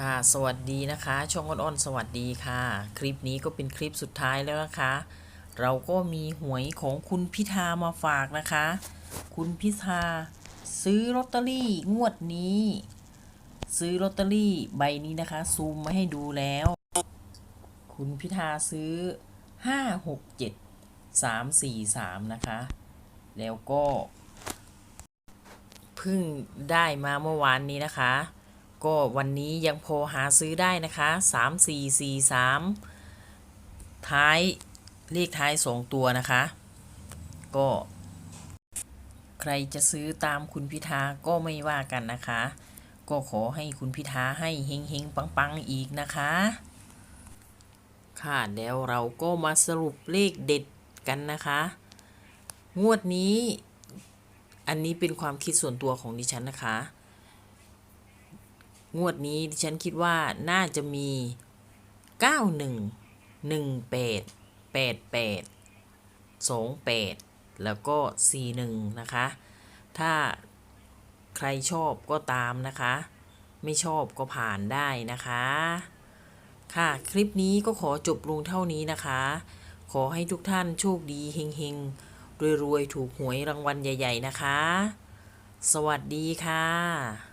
ค่ะสวัสดีนะคะช่องอ้อนๆสวัสดีค่ะ คลิปนี้ก็เป็นคลิปสุดท้ายแล้วนะคะ เราก็มีหวยของคุณพิธามาฝากนะคะ คุณพิธาซื้อลอตเตอรี่งวดนี้ ซื้อลอตเตอรี่ใบนี้นะคะ ซูมมาให้ดูแล้ว คุณพิธาซื้อ 5 6 7 3 4 3 นะคะ แล้วก็เพิ่งได้มาเมื่อวานนี้นะคะ ก็วันนี้ยังพอหาซื้อได้นะคะ 3 4 4 3 ท้ายเลขท้าย 2 ตัวนะคะ ก็ ใครจะซื้อตามคุณพิธาก็ไม่ว่ากันนะคะ ก็ขอให้คุณพิธาให้เฮงเฮงปังปังๆ อีกนะคะ ค่ะแล้วเราก็มาสรุปเลขเด็ดกันนะคะ งวดนี้ อันนี้เป็นความคิดส่วนตัวของดิฉันนะคะ งวดนี้ดิฉันคิดว่าน่าจะมี 91 18 88 28 แล้วก็ 41 นะคะ ถ้าใครชอบก็ตามนะคะ ไม่ชอบก็ผ่านได้นะคะ ค่ะ คลิปนี้ก็ขอจบลงเท่านี้นะคะ ขอให้ทุกท่านโชคดีเฮงๆ รวยๆ ถูกหวยรางวัลใหญ่ ๆ นะคะ สวัสดีค่ะ